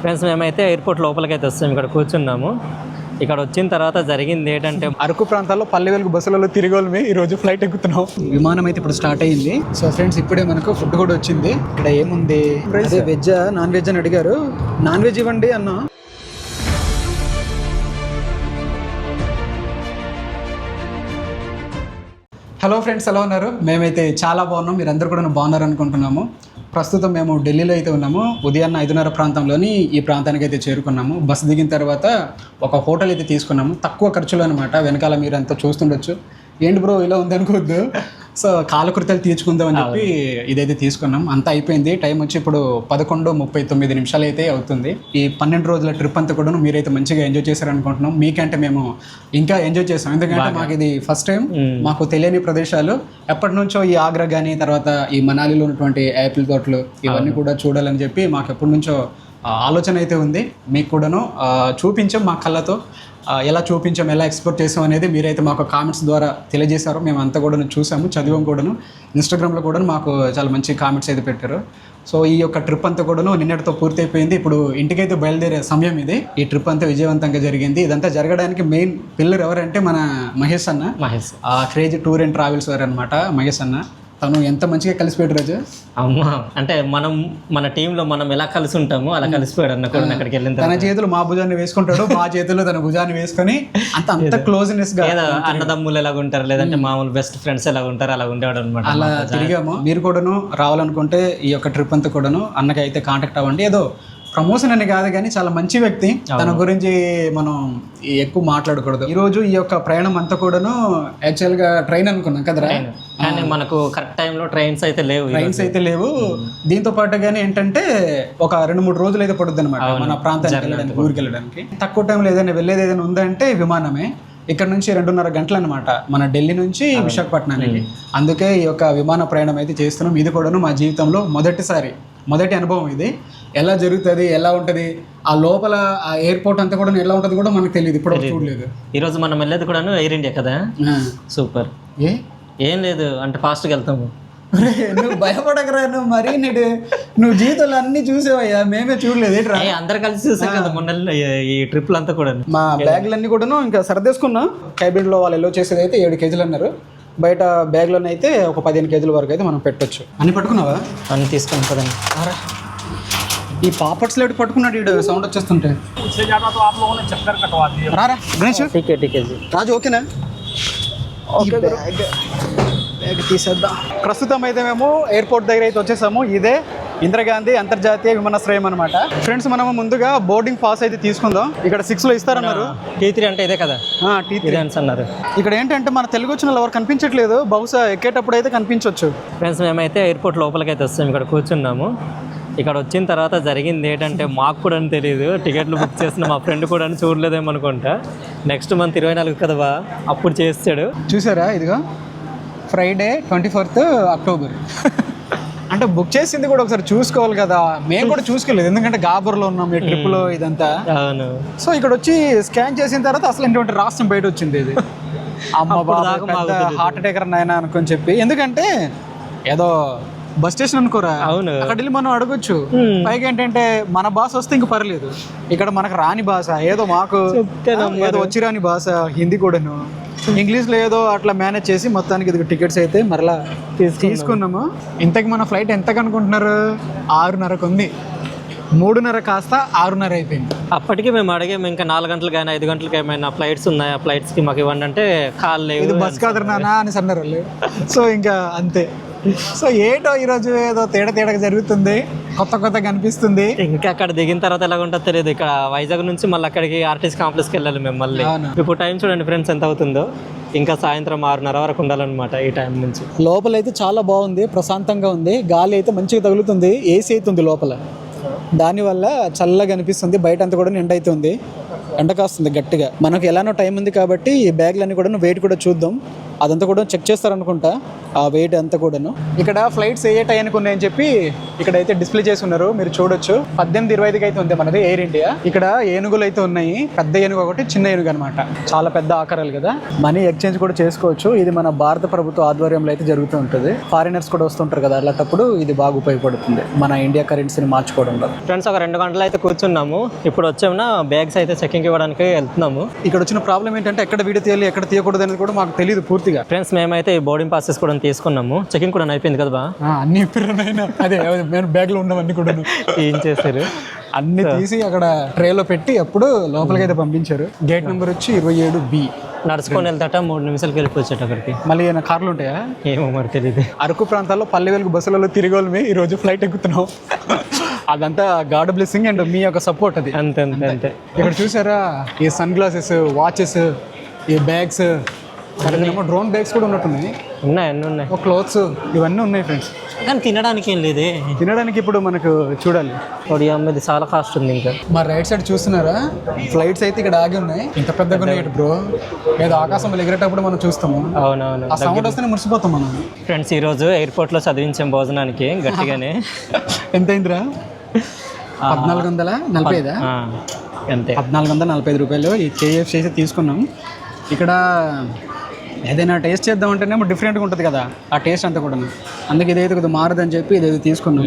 Friends మేమైతే airport లోపలికి అయితే వస్తాం. ఇక్కడ కూర్చున్నాము. ఇక్కడ వచ్చిన తర్వాత జరిగింది ఏంటంటే అరకు ప్రాంతాల్లో పల్లె వెలుగు బస్సులలో తిరిగోళ్ళమే ఈ రోజు ఫ్లైట్ ఎక్కుతున్నాం. విమానం అయితే ఇప్పుడు స్టార్ట్ అయ్యింది సో ఫ్రెండ్స్ ఇప్పుడే మనకు ఫుడ్ కూడా వచ్చింది. ఇక్కడ ఏముంది? అదే వెజ్ నాన్ వెజ్ అని అడిగారు. నాన్ వెజ్ ఇవ్వండి అన్న. హలో ఫ్రెండ్స్ ఎలా ఉన్నారు? మేమైతే చాలా బాగున్నాం. మీరందరూ కూడా బాగున్నారు అనుకుంటున్నాము ప్రస్తుతం మేము ఢిల్లీలో అయితే ఉన్నాము. ఉదయాన్న ఐదున్నర ప్రాంతంలోని ఈ ప్రాంతానికి అయితే చేరుకున్నాము. బస్సు దిగిన తర్వాత ఒక హోటల్ అయితే తీసుకున్నాము. తక్కువ ఖర్చులో అనమాట వెనకాల మీరు అంతా చూస్తుండొచ్చు. ఏంటి బ్రో ఇలా ఉంది సో కాలకృత్యాలు తీర్చుకుందాం అని చెప్పి ఇదైతే తీసుకున్నాం. అంతా అయిపోయింది. టైం వచ్చి ఇప్పుడు పదకొండు ముప్పై తొమ్మిది నిమిషాలు అయితే అవుతుంది. ఈ పన్నెండు రోజుల ట్రిప్ అంతా కూడా మీరైతే మంచిగా ఎంజాయ్ చేశారనుకుంటున్నాం. మీకంటే మేము ఇంకా ఎంజాయ్ చేసాం ఎందుకంటే మాకు ఇది ఫస్ట్ టైం. మాకు తెలియని ప్రదేశాలు. ఎప్పటి నుంచో ఈ ఆగ్రా కానీ తర్వాత ఈ మనాలిలో ఉన్నటువంటి యాపిల్ తోటలు ఇవన్నీ కూడా చూడాలని చెప్పి మాకు ఎప్పటి నుంచో ఆలోచన అయితే ఉంది. మీకు కూడాను చూపించాం మా కళ్ళతో. ఎలా చూపించాం ఎలా ఎక్స్పోర్ట్ చేసాం అనేది మీరైతే మాకు కామెంట్స్ ద్వారా తెలియజేశారు. మేము అంతా కూడా చూసాము చదివాం కూడాను. ఇన్స్టాగ్రామ్లో కూడా మాకు చాలా మంచి కామెంట్స్ అయితే పెట్టారు. సో ఈ యొక్క ట్రిప్ అంతా కూడాను నిన్నటితో పూర్తి అయిపోయింది ఇప్పుడు ఇంటికైతే బయలుదేరే సమయం ఇది. ఈ ట్రిప్ అంతా విజయవంతంగా జరిగింది. ఇదంతా జరగడానికి మెయిన్ పిల్లర్ ఎవరంటే మన మహేష్ అన్న. మహేష్. ఆ క్రేజ్ టూర్ అండ్ ట్రావెల్స్ వారు అనమాట మహేష్ అన్న. తను ఎంత మంచిగా కలిసిపోయాడు రోజు? అమ్మా అంటే మనం మన టీంలో మనం ఎలా కలిసి ఉంటామో అలా కలిసిపోయాడు అన్న కూడా అక్కడికి వెళ్ళిన తన చేతులు మా భుజాన్ని వేసుకుంటాడు మా చేతులు తన భుజాన్ని వేసుకొని అంత అంత క్లోజ్నెస్గా అన్నదమ్ములు ఎలా ఉంటారు లేదంటే మామూలు బెస్ట్ ఫ్రెండ్స్ ఎలా ఉంటారు అలా ఉండేవాడు అనమాట అలా తిరిగాము. మీరు కూడాను రావాలనుకుంటే ఈ యొక్క ట్రిప్ అంతా కూడాను అన్నకి అయితే కాంటాక్ట్ అవ్వండి. ఏదో ప్రమోషన్ అని కాదు కానీ చాలా మంచి వ్యక్తి. తన గురించి మనం ఎక్కువ మాట్లాడకూడదు. ఈ రోజు ఈ యొక్క ప్రయాణం అంతా కూడాను యాక్చువల్గా ట్రైన్ అనుకున్నాం కదరా? కానీ మనకు కరెక్ట్ టైంలో ట్రైన్స్ అయితే లేవు ట్రైన్స్ అయితే లేవు. దీంతో పాటుగానే ఏంటంటే ఒక రెండు మూడు రోజులు అయితే పడుద్ది అనమాట మన ప్రాంతానికి వెళ్ళడానికి ఊరికి వెళ్ళడానికి తక్కువ టైంలో ఏదైనా వెళ్ళేది ఏదైనా ఉందంటే విమానమే. ఇక్కడ నుంచి రెండున్నర గంటలు అనమాట మన ఢిల్లీ నుంచి విశాఖపట్నానికి. అందుకే ఈ యొక్క విమాన ప్రయాణం అయితే చేస్తున్నాం. ఇది కూడాను మా జీవితంలో మొదటిసారి. మొదటి అనుభవం ఇది. ఎలా జరుగుతుంది ఎలా ఉంటుంది ఆ లోపల ఆ ఎయిర్పోర్ట్ అంతా కూడా ఎలా ఉంటుంది కూడా మనకు తెలియదు ఇప్పుడు చూడలేదు. ఈరోజు మనం వెళ్ళేది కూడా ఎయిర్ ఇండియా కదా. సూపర్. ఏ? ఏం లేదు అంటే ఫాస్ట్గా వెళ్తాము. నువ్వు భయపడకరా నువ్వు మరీ నేడు నువ్వు జీవితంలో అన్ని చూసావయ్యా మేమే చూడలేదు ఏంట్రా? అందరు కలిసి చూసాం కదా మొన్న ఈ- ట్రిప్లు అంతా కూడా మా బ్యాగులన్నీ కూడాను ఇంకా సర్దేసుకున్నాం. క్యాబిన్లో వాళ్ళు ఎల్లో చేసేది అయితే ఏడు కేజీలు అన్నారు. బయట బ్యాగ్లోనే అయితే ఒక పదిహేను కేజీల వరకు అయితే మనం పెట్టొచ్చు. అన్ని పట్టుకున్నావా? అన్ని తీసుకొని పదండి. ఆరా. ఈ పాపట్స్ లేడు పట్టుకున్నాడు ఈడు సౌండ్ వచ్చేస్తుంటే. రారా గణేష్? రాజు ఓకేనా? తీసేద్దాం. ప్రస్తుతం అయితే మేము ఎయిర్పోర్ట్ దగ్గర అయితే వచ్చేసాము. ఇదే ఇందిరాగాంధీ అంతర్జాతీయ విమానాశ్రయం అనమాట ఫ్రెండ్స్ మనము ముందుగా బోర్డింగ్ పాస్ అయితే తీసుకుందాం. ఇక్కడ సిక్స్లో ఇస్తారన్నారు. టీ త్రీ అంటే ఇదే కదా? టీ అని అన్నారు. ఇక్కడ ఏంటంటే మన తెలుగు వచ్చిన వాళ్ళు ఎవరు కనిపించట్లేదు. బహుశా ఎక్కేటప్పుడు అయితే కనిపించవచ్చు ఫ్రెండ్స్ మేమైతే ఎయిర్పోర్ట్ లోపలికి అయితే వస్తాం. ఇక్కడ కూర్చున్నాము. ఇక్కడ వచ్చిన తర్వాత జరిగింది ఏంటంటే మాకు కూడా అని తెలియదు టికెట్లు బుక్ చేసిన మా ఫ్రెండ్ కూడా అని చూడలేదేమో అనుకుంటా నెక్స్ట్ మంత్ ఇరవై నాలుగు కదా అప్పుడు చేస్తాడు. చూసారా ఇదిగో? ఫ్రైడే ట్వంటీ ఫోర్త్ అక్టోబర్ అంటే బుక్ చేసింది కూడా ఒకసారి చూసుకోవాలి కదా. మేము కూడా చూసుకోలేదు. ఎందుకంటే గాబర్లో ఉన్నాం ఈ ట్రిప్లో ఇదంతా. అవును. సో ఇక్కడ వచ్చి స్కాన్ చేసిన తర్వాత అసలు ఏంటంటే రాష్ట్రం బయట వచ్చింది ఇది. అమ్మ హార్ట్ అటాక్ నాయన అనుకొని చెప్పి. ఎందుకంటే ఏదో బస్ స్టేషన్ అనుకోరా. అవును. అక్కడ వెళ్ళి మనం అడగొచ్చు. పైగా ఏంటంటే మన భాష వస్తే ఇంక పర్లేదు. ఇక్కడ మనకు రాని భాష. ఏదో మాకు ఏదో వచ్చి రాని భాష హిందీ కూడాను. ఇంగ్లీష్లో ఏదో అట్లా మేనేజ్ చేసి మొత్తానికి ఇది టికెట్స్ అయితే మరలా తీసుకున్నాము. ఇంతకు మన ఫ్లైట్ ఎంత కనుకుంటున్నారు ఆరున్నరకు ఉంది. మూడున్నర కాస్త ఆరున్నర అయిపోయింది. అప్పటికి మేము అడిగాము ఇంకా నాలుగు గంటలకు కానీ ఐదు గంటలకు ఏమైనా ఫ్లైట్స్ ఉన్నాయా? ఫ్లైట్స్కి మాకు ఇవ్వండి అంటే కాల్ లేవు ఇది బస్ కాదు నానా అని అన్నారు సో ఇంకా అంతే. సో ఏటో ఈరోజు ఏదో తేడా తేడాగా జరుగుతుంది. కొత్త కొత్తగా అనిపిస్తుంది ఇంకా అక్కడ దిగిన తర్వాత ఎలా ఉంటుందో తెలియదు. ఇక్కడ వైజాగ్ నుంచి మళ్ళీ అక్కడికి ఆర్టీసీ కాంప్లెక్స్కి వెళ్ళాలి మేము మళ్ళీ. ఇప్పుడు టైం చూడండి ఫ్రెండ్స్ ఎంత అవుతుందో. ఇంకా సాయంత్రం ఆరున్నర వరకు ఉండాలన్నమాట ఈ టైం నుంచి. లోపల అయితే చాలా బాగుంది ప్రశాంతంగా ఉంది. గాలి అయితే మంచిగా తగులుతుంది ఏసీ అయితే ఉంది లోపల. దానివల్ల చల్లగా అనిపిస్తుంది బయట అంతా కూడా ఎండ అయితే ఉంది. ఎండ కాస్తుంది గట్టిగా. మనకు ఎలానో టైం ఉంది కాబట్టి ఈ బ్యాగ్లన్నీ కూడా వెయిట్ కూడా చూద్దాం. అదంతా కూడా చెక్ చేస్తారనుకుంటా ఆ వెయిట్ అంతా కూడాను. ఇక్కడ ఫ్లైట్స్ ఏ టైంకి ఉన్నాయని చెప్పి ఇక్కడ అయితే డిస్ప్లే చేసి ఉన్నారు మీరు చూడొచ్చు. పద్దెనిమిది ఇరవై ఐదుకి అయితే ఉంది మనది ఎయిర్ ఇండియా ఇక్కడ ఏనుగులు అయితే ఉన్నాయి. పెద్ద ఏనుగు ఒకటి చిన్న ఏనుగు అనమాట చాలా పెద్ద ఆకారాలు కదా. మనీ ఎక్స్చేంజ్ కూడా చేసుకోవచ్చు. ఇది మన భారత ప్రభుత్వ ఆధ్వర్యంలో అయితే జరుగుతూ ఉంటుంది. ఫారినర్స్ కూడా వస్తుంటారు కదా అలాంటప్పుడు ఇది బాగా ఉపయోగపడుతుంది. మన ఇండియా కరెన్సీని మార్చుకోవడంలో. ఫ్రెండ్స్ ఒక రెండు గంటలు అయితే కూర్చున్నాము. ఇప్పుడు వచ్చామున బ్యాగ్స్ అయితే చెకింగ్ ఇవ్వడానికి వెళ్తున్నాము. ఇక్కడ వచ్చిన ప్రాబ్లం ఏంటంటే ఎక్కడ వీడియో తీయాలి ఎక్కడ తీయకూడదు అనేది కూడా మాకు తెలియదు పూర్తిగా. ఫ్రెండ్స్ మేమైతే ఈ బోర్డింగ్ పాసెస్ కూడా తీసుకున్నాము. చెకింగ్ కూడా అయిపోయింది కదా బా? అన్ని అదే మేము బ్యాగ్లో ఉన్నవన్నీ కూడా ఏం చేశారు? అన్ని తీసి అక్కడ ట్రేలో పెట్టి అప్పుడు లోపలికి అయితే పంపించారు. గేట్ నెంబర్ వచ్చి ఇరవై ఏడు బి నడుచుకొని వెళ్తాట మూడు నిమిషాలకి వెళ్ళిపోవచ్చట అక్కడికి. మళ్ళీ ఏమైనా కార్లు ఉంటాయా? ఏమో మరి తెలియదు అరకు ప్రాంతాల్లో పల్లె వెలుగు బస్సులలో తిరిగి వాళ్ళమే ఈరోజు ఫ్లైట్ ఎక్కుతున్నాం. అదంతా గాడ్ బ్లెస్సింగ్ అండ్ మీ యొక్క సపోర్ట్ అది. అంతే అంతే అంతే. ఇక్కడ చూసారా? ఈ సన్ గ్లాసెస్ వాచెస్ ఈ బ్యాగ్స్ మరేమో డ్రోన్ బ్యాగ్స్ కూడా ఉన్నట్టున్నాయి. ఉన్నాయి అన్నీ ఉన్నాయి. ఒక క్లోత్స్ ఇవన్నీ ఉన్నాయి ఫ్రెండ్స్. కానీ తినడానికి ఏం లేదే. తినడానికి ఇప్పుడు మనకు చూడాలి. ఒకటి అమ్మది చాలా కాస్ట్ ఉంది ఇంకా. మా రైట్ సైడ్ చూస్తున్నారా? ఫ్లైట్స్ అయితే ఇక్కడ ఆగి ఉన్నాయి. ఇంత పెద్దగా ఉన్నాయి బ్రో? ఏదో ఆకాశంలో ఎగిరేటప్పుడు మనం చూస్తాము. అవునవును. ఆ సౌండ్ వస్తేనే మురిసిపోతాం మనం. ఫ్రెండ్స్ ఈరోజు ఎయిర్పోర్ట్లో చదివించాం భోజనానికి గట్టిగానే. ఎంత అయిందిరా పద్నాలుగు వందల? నలభై ఐదా? ఆ, అంతే. పద్నాలుగు వందల నలభై ఐదు రూపాయలు ఈ కేఎఫ్సి అయితే తీసుకున్నాం. ఇక్కడ ఏదైనా టేస్ట్ చేద్దాం అంటేనేమో డిఫరెంట్గా ఉంటుంది కదా ఆ టేస్ట్ అంతా కూడా అందుకే ఇదైతే కొద్దిగా మారదని చెప్పి ఇదైతే తీసుకున్నాం.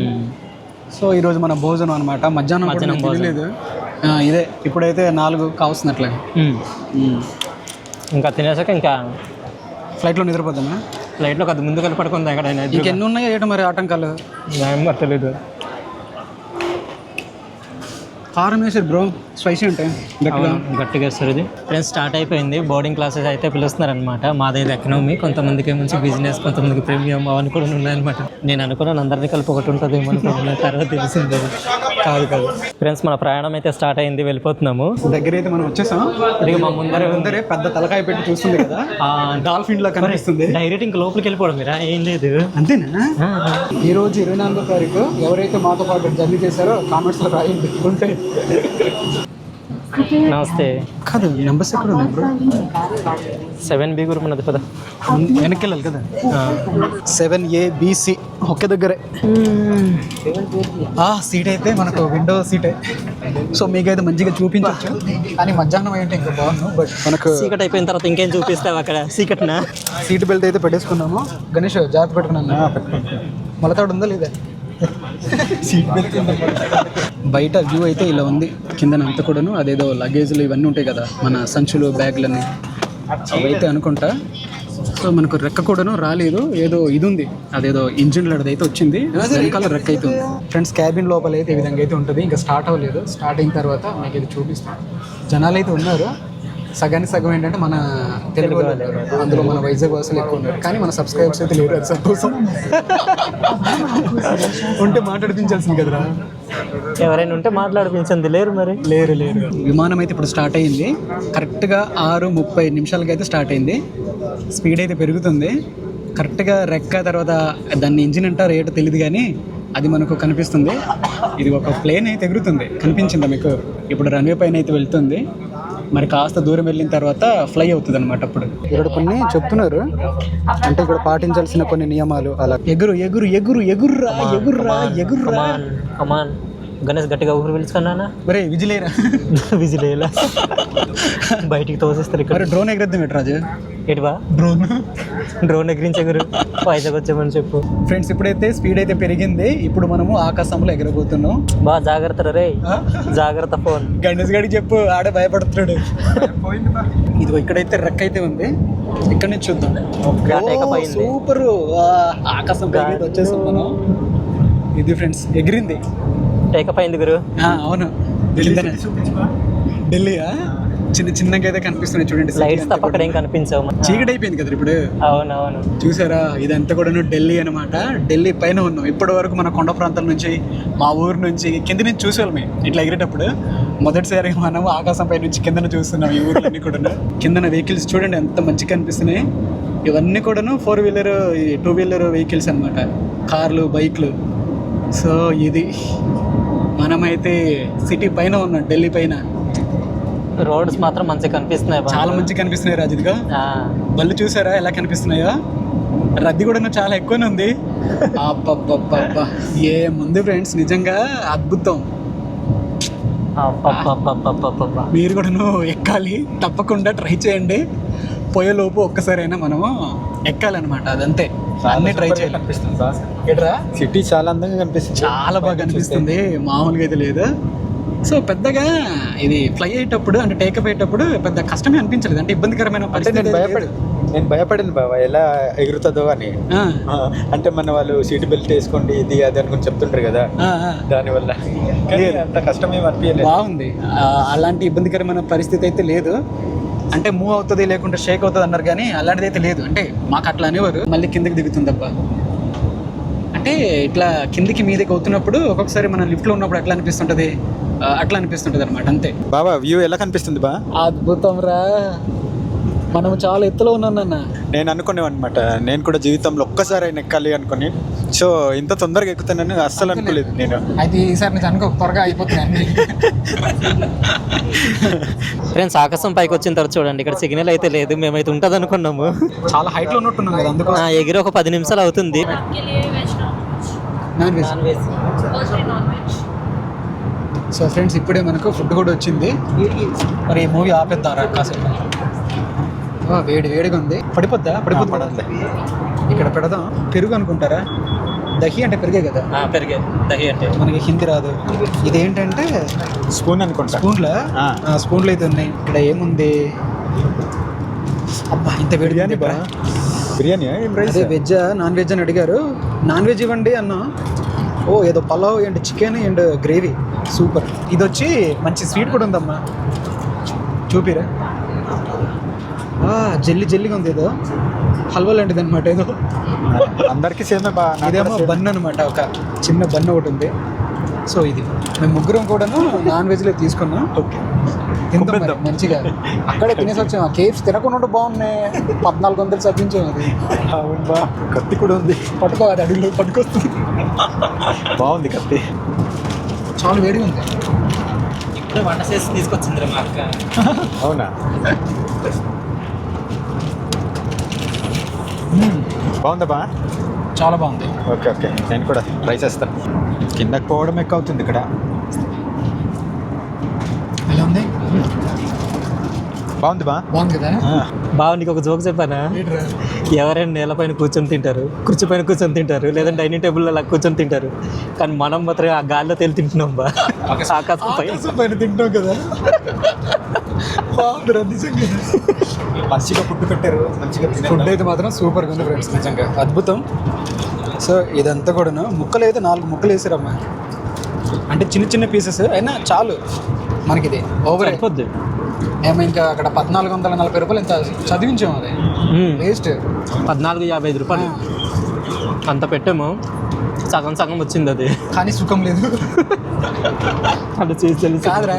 సో ఈరోజు మన భోజనం అనమాట మధ్యాహ్నం తెలియలేదు ఆ, ఇదే ఇప్పుడైతే నాలుగు కావస్తున్నట్లే. ఇంకా తినేసాక ఇంకా ఫ్లైట్లో నిద్రపోతామా ఫ్లైట్లో కొద్ది ముందుకు వెళ్ళి పడుకుందా ఎక్కడైనా. ఇంకెన్ని ఉన్నాయి ఏట మరి ఆటంకాలు? తెలీదు. కారం వేసారు బ్రో. స్పైసీ ఉంటాయి గట్టిగా. గట్టిగా వేస్తారు ఇది. ఫ్రెండ్స్ స్టార్ట్ అయిపోయింది. బోర్డింగ్ క్లాసెస్ అయితే పిలుస్తున్నారు అనమాట మాదేది ఎకనామీ. కొంతమందికి మంచి బిజినెస్ కొంతమందికి ప్రీమియం అవన్నీ కూడా ఉన్నాయన్నమాట. నేను అనుకున్నాను అందరినీ కలిపి ఒకటి ఉంటుంది అనుకున్నాను తర్వాత తెలిసింది. కాదు కాదు. ఫ్రెండ్స్ మన ప్రయాణం అయితే స్టార్ట్ అయింది. వెళ్ళిపోతున్నాము. దగ్గర అయితే మనం వచ్చేసాం. ఇక మా ముందరే ముందరే పెద్ద తలకాయ పెట్టి చూస్తుంది కదా. డాల్ఫిన్ లా కనిపిస్తుంది. డైరెక్ట్ ఇంకా లోపలికి వెళ్ళిపోవడం మీరా ఏం లేదు. అంతేనా? ఈ రోజు ఇరవై నాలుగో తారీఖు ఎవరైతే మాతో పాటు జర్నీ చేశారో కామెంట్స్లో రాయండి. ఉంటే నమస్తే. కాదు నెంబర్స్ ఎక్కడ ఉన్నాయి బ్రో? సెవెన్ బి గురు మనది పద. వెనక్కి వెళ్ళాలి కదా. సెవెన్ ఏ బీసీ ఒకే దగ్గరే. ఆ సీట్ అయితే మనకు విండో సీటే. సో మీకైతే మంచిగా చూపించవచ్చు కానీ మధ్యాహ్నం అయ్యంటే ఇంకా బాగుంది బట్ మనకు సీకట్ అయిపోయిన తర్వాత ఇంకేం చూపిస్తావు అక్కడ? సీకట్నా? సీట్ బెల్ట్ అయితే పెట్టేసుకున్నాము గణేష్ జాగ్రత్త పెట్టుకున్నాను. మొలతాడు ఉందా లేదా? సీట్ బయట వ్యూ అయితే ఇలా ఉంది. కింద అంతా కూడాను అదేదో లగేజ్లు ఇవన్నీ ఉంటాయి కదా మన సంచులు బ్యాగ్లన్నీ. అవైతే అనుకుంటా. సో మనకు రెక్క కూడాను రాలేదు. ఏదో ఇది ఉంది. అదేదో ఇంజిన్ అయితే వచ్చింది. వెనకాల రెక్క అయితే ఉంది. ఫ్రెండ్స్ క్యాబిన్ లోపల అయితే ఈ విధంగా అయితే ఉంటుంది. ఇంకా స్టార్ట్ అవ్వలేదు. స్టార్ట్ అయిన తర్వాత మీకు ఇది చూపిస్తాను. జనాలు అయితే ఉన్నారు. సగానికి సగం ఏంటంటే మన తెలుగు. అందులో మన వైజాగ్ వాసులు ఎక్కువ ఉన్నారు. కానీ మన సబ్స్క్రైబర్స్ అయితే లేరు అది సంతోషం ఉంటే మాట్లాడిపించాల్సింది కదరా. ఎవరైనా ఉంటే మాట్లాడిపించింది లేరు మరి. లేరు లేరు. విమానం అయితే ఇప్పుడు స్టార్ట్ అయ్యింది కరెక్ట్గా ఆరు ముప్పై నిమిషాలకి అయితే స్టార్ట్ అయింది. స్పీడ్ అయితే పెరుగుతుంది. కరెక్ట్గా రెక్క తర్వాత దాన్ని ఇంజిన్ అంటారు ఏటో తెలియదు కానీ అది మనకు కనిపిస్తుంది. ఇది ఒక ప్లేన్ అయితే ఎగురుతుంది. కనిపించిందా మీకు? ఇప్పుడు రన్వే పైన అయితే వెళ్తుంది. మరి కాస్త దూరం వెళ్ళిన తర్వాత ఫ్లై అవుతుంది అనమాట అప్పుడు. ఇక్కడ కొన్ని చెప్తున్నారు. అంటే ఇక్కడ పాటించాల్సిన కొన్ని నియమాలు అలా. ఎగురు ఎగురు ఎగురు ఎగుర్రా ఎగుర్రా ఎగుర్రా. Come on come on Ganesh గట్టిగా ఊరు పిలుచుకున్నానా ఒరే విజిలేరా? విజిలేలా? బయటికి తోసేస్తారు ఇక్కడ. మరి డ్రోన్ ఎగరద్దాం ఎటు రాజు? ఎటువా డ్రోన్. డ్రోన్ ఎగిరించి ఎగురు. వైజాగ్ వచ్చామని చెప్పు. ఫ్రెండ్స్ ఇప్పుడైతే స్పీడ్ అయితే పెరిగింది. ఇప్పుడు మనము ఆకాశంలో ఎగరబోతున్నాం. బాగా జాగ్రత్త రే జాగ్రత్త ఫోన్. గణేష్ గడికి చెప్పు ఆడే భయపడుతున్నాడు. ఇదిగో ఇక్కడైతే రెక్క అయితే ఉంది. ఇక్కడ నుంచి చూద్దాం. సూపర్. ఆకాశం వచ్చేసాం మనం. ఇది ఫ్రెండ్స్ ఎగిరింది. టేకప్ అయింది గురు. ఆ, అవును. ఢిల్లీయా చిన్న చిన్నగా అయితే కనిపిస్తున్నాయి చూడండి లైట్స్ అంతా తప్ప అక్కడ ఏం కనిపించవు. చీకటి అయిపోయింది కదా ఇప్పుడు. అవునవును. చూసారా? ఇదంతా కూడా ఢిల్లీ అనమాట ఢిల్లీ పైన ఉన్నాం. ఇప్పటి వరకు మన కొండ ప్రాంతాల నుంచి మా ఊరు నుంచి కింద నుంచి చూసేవాళ్ళమే ఇట్లా ఎగిరేటప్పుడు మొదటిసారి మనం ఆకాశం పై నుంచి కిందన చూస్తున్నాం ఈ ఊర్లన్నీ కూడా కిందన వెహికల్స్ చూడండి ఎంత మంచిగా కనిపిస్తున్నాయి. ఇవన్నీ కూడాను four wheeler two wheeler vehicles అనమాట కార్లు బైక్లు. సో ఇది మనమైతే సిటీ పైన ఉన్నాం ఢిల్లీ పైన. రోడ్స్ మాత్రం మంచిగా కనిపిస్తున్నాయి. చాలా మంచిగా కనిపిస్తున్నాయి రాజిద్గా బళ్ళు చూసారా? ఎలా కనిపిస్తున్నాయో? రద్దీ కూడా చాలా ఎక్కువనే ఉంది. అబ్బబ్బబ్బబ్బా. ఏముంది ఫ్రెండ్స్ నిజంగా అద్భుతం. మీరు కూడా ఎక్కాలి తప్పకుండా ట్రై చేయండి. పోయేలోపు ఒక్కసారైనా మనము ఎక్కాలన్నమాట అదంతే. అన్ని ట్రై చేయాలి. కనిపిస్తుంది సిటీ చాలా అందంగా కనిపిస్తుంది. చాలా బాగా అనిపిస్తుంది మామూలుగా అయితే లేదు. సో పెద్దగా ఇది ఫ్లై అయ్యేటప్పుడు అంటే టేకప్ అయ్యేటప్పుడు పెద్ద కష్టమే అనిపించలేదు. అంటే ఇబ్బందికరమైన అంటే పరిస్థితి భయపడి. నేను భయపడింది బాబా ఎలా ఎగురుతుందో అని. అంటే మన వాళ్ళు సీట్ బెల్ట్ వేసుకోండి ఇది అది అనుకుని చెప్తుంటారు కదా. దానివల్ల. అంత కష్టమేం అనిపించలేదు. బాగుంది. అలాంటి ఇబ్బందికరమైన పరిస్థితి అయితే లేదు. అంటే మూవ్ అవుతుంది లేకుంటే షేక్ అవుతుంది అన్నారు కానీ అలాంటిది అయితే లేదు. అంటే మాకు అట్లా అనేవారు. మళ్ళీ కిందకి దిగుతుంది అబ్బా అంటే ఇట్లా కిందికి మీదకి అవుతున్నప్పుడు ఒక్కొక్కసారి మన లిఫ్ట్లో ఉన్నప్పుడు ఎట్లా అనిపిస్తుంటుంది. అట్లా అనిపిస్తుంటుంది అనమాట అంతే. బాబా వ్యూ ఎలా కనిపిస్తుంది బా? అద్భుతం రా. మనం చాలా ఎత్తులో ఉన్నానన్న నేను అనుకునేవన్నమాట. నేను కూడా జీవితంలో ఒక్కసారి ఆయన ఎక్కాలి అనుకుని. సో ఇంత తొందరగా ఎక్కుతానని అస్సలు అనుకోలేదు నేను. అయితే ఈసారి నుంచి అనుకో త్వరగా అయిపోతుంది ఫ్రెండ్స్ ఆకాశం పైకి వచ్చిన తర్వాత చూడండి ఇక్కడ సిగ్నల్ అయితే లేదు మేమైతే ఉంటుంది అనుకున్నాము చాలా హైట్లో ఉన్నట్టున్నాం కదా అందుకు ఎగిరి ఒక పది నిమిషాలు అవుతుంది. సో ఫ్రెండ్స్ ఇప్పుడే మనకు ఫుడ్ కూడా వచ్చింది. మరి మూవీ ఆపేద్దాం కాసేపు. వేడి వేడిగా ఉంది. పడిపోద్దా? పడదులే. ఇక్కడ పెడదాం. పెరుగు అనుకుంటారా? దహి అంటే పెరిగే కదా. పెరిగే. దహి అంటే. మనకి హిందీ రాదు. ఇదేంటంటే స్పూన్ అనుకుంటా. స్పూన్ల. స్పూన్లు అయితే ఉన్నాయి. ఇక్కడ ఏముంది? అబ్బా ఇంత వేడి బిర్యానీ బా. బిర్యానీ అదే వెజ్ నాన్ వెజ్ అని అడిగారు. నాన్ వెజ్ ఇవ్వండి అన్న. ఓ ఏదో pulao and chicken and gravy. Super. ఇది వచ్చి మంచి స్వీట్ కూడా ఉందమ్మా. చూపిరా. జల్లి జల్లిగా ఉంది ఏదో. హల్వా లాంటిది అనమాట ఏదో. అందరికి సేమే బా నాకు ఇదేమో. బన్ అనమాట ఒక చిన్న బన్ ఒకటి ఉంది. సో ఇది. మేము ముగ్గురం కూడాను నాన్ వెజ్లో తీసుకున్నాం. ఓకే. మంచిగా. అక్కడే తినేసి వచ్చాం. ఆ కేఫ్స్ తినకుండా ఉంటే బాగున్నాయి. పద్నాలుగు వందలు చదివించాం అది. అవును బా కత్తి కూడా ఉంది. పట్టుకో అది అడుగులో పట్టుకొస్తుంది. బాగుంది కత్తి. చాలా వేడిగా ఉంది. ఇప్పుడు వంట చేసి తీసుకొచ్చింది మా అక్క. అవునా? బాగుందా బా? చాలా బాగుంది. Okay okay. నేను కూడా ట్రై చేస్తాను కిందకి పోవడం ఎక్కువ అవుతుంది ఇక్కడ. ఎలా ఉంది? బాగుంది బా? బాగుంది కదా? బావ నీకు ఒక జోక్ చెప్పానా? ఎవరైనా నేలపైన కూర్చొని తింటారు కుర్చీ పైన కూర్చొని తింటారు లేదా డైనింగ్ టేబుల్ అలా కూర్చొని తింటారు. కానీ మనం మాత్రం ఆ గాల్లో తేలి తింటున్నాం బా. ఆకాశం పై ఆకాశం పైన తింటాం కదా. బాగుంది నిజంగా. మంచిగా ఫుడ్ పెట్టారు మంచిగా ఫుడ్ అయితే మాత్రం సూపర్గా ఉంది ఫ్రెండ్స్ నిజంగా. అద్భుతం. సో ఇదంతా కూడాను ముక్కలు అయితే నాలుగు ముక్కలు వేసారమ్మా. అంటే చిన్న చిన్న పీసెస్ అయినా చాలు మనకి ఇది ఓవర్ సరిపోద్ది. మేము ఇంకా అక్కడ పద్నాలుగు వందల నలభై రూపాయలు ఇంత చదివించాము అది. వేస్ట్ పద్నాలుగు యాభై ఐదు రూపాయలు. అంత పెట్టాము. సగం సగం వచ్చింది అది. కానీ సుఖం లేదు. అది చేసి కాదురా.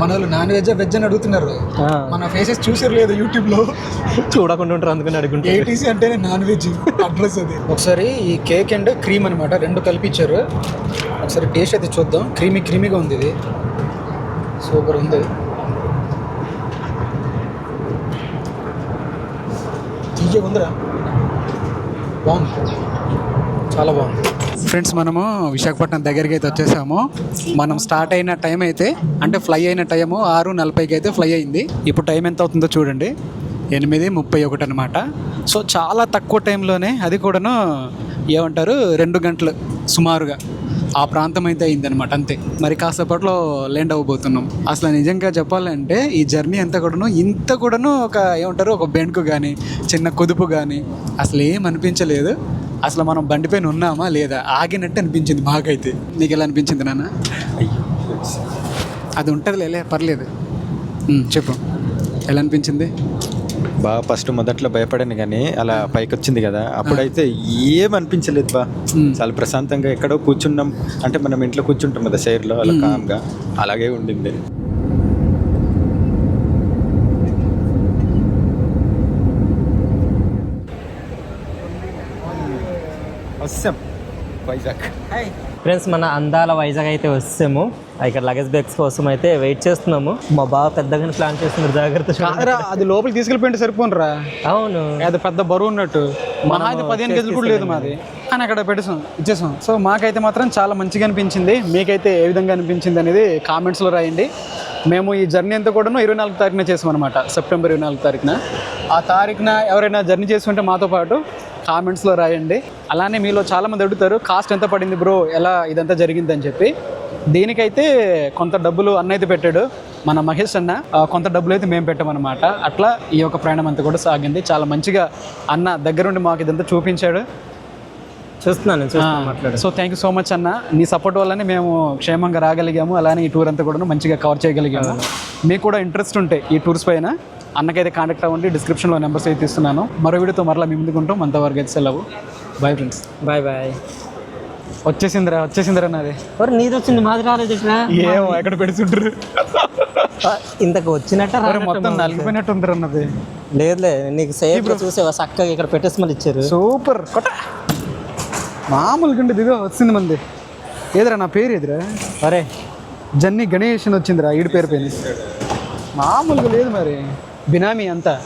మన వాళ్ళు నాన్ వెజ్ వెజ్ అని అడుగుతున్నారు. మన ఫేసెస్ చూసారు లేదు యూట్యూబ్లో చూడకుండా ఉంటారు అందుకని అడుగుంటే. ఏటీసీ అంటేనే నాన్ వెజ్ అడ్రస్ అది. ఒకసారి ఈ కేక్ అండ్ క్రీమ్ అనమాట రెండు కలిపిచ్చారు. ఒకసారి టేస్ట్ అయితే చూద్దాం. క్రీమీ క్రీమీగా ఉంది ఇది. సూపర్ ఉంది. తీయగా ఉందిరా. బాగుంది. చాలా బాగుంది. ఫ్రెండ్స్ మనము విశాఖపట్నం దగ్గరికి అయితే వచ్చేసాము. మనం స్టార్ట్ అయిన టైం అయితే అంటే ఫ్లై అయిన టైము ఆరు నలభైకి అయితే ఫ్లై అయింది. ఇప్పుడు టైం ఎంత అవుతుందో చూడండి. ఎనిమిది ముప్పై ఒకటి అనమాట సో చాలా తక్కువ టైంలోనే అది కూడాను ఏమంటారు రెండు గంటలు సుమారుగా ఆ ప్రాంతం అయితే అయిందనమాట అంతే. మరి కాసేపట్లో ల్యాండ్ అవ్వబోతున్నాం. అసలు నిజంగా చెప్పాలంటే ఈ జర్నీ అంతా కూడాను ఇంత కూడాను ఒక ఏమంటారు ఒక బెండ్కు కానీ చిన్న కుదుపు కానీ అసలు ఏం అనిపించలేదు. అసలు మనం బండిపైన ఉన్నామా లేదా? ఆగినట్టు అనిపించింది మాకైతే. నీకు ఎలా అనిపించింది నాన్న? అది ఉంటుంది లేలే పర్లేదు. చెప్పు. ఎలా అనిపించింది? బా ఫస్ట్ మొదట్లో భయపడాను కానీ అలా పైకి వచ్చింది కదా అప్పుడైతే ఏం అనిపించలేదు బా. చాలా ప్రశాంతంగా ఎక్కడో కూర్చున్నాం. అంటే మనం ఇంట్లో కూర్చుంటాం కదా చైర్లో అలా. కామ్గా. అలాగే ఉండింది. వస్తాం. వైజాగ్. ఫ్రెండ్స్ మన అందాల వైజాగ్ అయితే వస్తాము. ఇక్కడ లగేజ్ బ్యాగ్స్ కోసం అయితే వెయిట్ చేస్తున్నాము. మా బావ పెద్దగానే ప్లాన్ చేస్తున్నారు జాగ్రత్త అది లోపలికి తీసుకెళ్ళిపోయింటే సరిపోనురా. అవును. అది పెద్ద బరువు ఉన్నట్టు. అయితే పదిహేను కేజీలు కూడా లేదు మాది. కానీ అక్కడ పెట్టేసాం ఇచ్చేసాం. సో మాకైతే మాత్రం చాలా మంచిగా అనిపించింది. మీకైతే ఏ విధంగా అనిపించింది అనేది కామెంట్స్లో రాయండి. మేము ఈ జర్నీ అంతా కూడాను ఇరవై నాలుగు తారీఖున చేసాం అనమాట సెప్టెంబర్ ఇరవై నాలుగు తారీఖున. ఆ తారీఖున ఎవరైనా జర్నీ చేసి ఉంటే మాతో పాటు కామెంట్స్లో రాయండి. అలానే మీలో చాలామంది అడుగుతారు కాస్ట్ ఎంత పడింది బ్రో? ఎలా ఇదంతా జరిగింది అని చెప్పి. దీనికైతే కొంత డబ్బులు అన్న అయితే పెట్టాడు మన మహేష్ అన్న. కొంత డబ్బులు అయితే మేము పెట్టామన్నమాట. అట్లా ఈ యొక్క ప్రయాణం అంతా కూడా సాగింది. చాలా మంచిగా అన్న దగ్గరుండి మాకు ఇదంతా చూపించాడు. చూస్తున్నాను so thank you so much అన్న. నీ సపోర్ట్ వల్లనే మేము క్షేమంగా రాగలిగాము అలానే ఈ టూర్ అంతా కూడా మంచిగా కవర్ చేయగలిగాము. మీకు కూడా ఇంట్రెస్ట్ ఉంటే ఈ టూర్స్ పైన అన్నకైతే కాంటాక్ట్ అవ్వండి డిస్క్రిప్షన్లో నెంబర్స్ అయితే ఇస్తున్నాను. మరో వీడియోతో మరలా మీ ముందుకుంటాం అంతవరకు అయితే సెలవు. బాయ్ ఫ్రెండ్స్ బాయ్ బాయ్ వచ్చేసిందిరా వచ్చేసిందిరా నాది మరి నీది వచ్చింది మాది రాలేదు ఏమో ఎక్కడ పెడుతుంటారు ఇంతకు వచ్చినట్ట మొత్తం నలిగిపోయినట్టు ఉందిరా అన్నది. లేదులే నీకు సేఫ్ చూసేవా చక్కగా ఇక్కడ పెట్టేసి మళ్ళీ ఇచ్చారు. సూపర్ కొట్ట. మామూలుగా ఉండేది ఇదిగో వచ్చింది మంది. ఏదిరా నా పేరు ఎదురా అరే. జన్ని గణేష్ అని వచ్చిందిరా ఈడి పేరు పైన మామూలుగా లేదు మరి. బినామీ అంతా.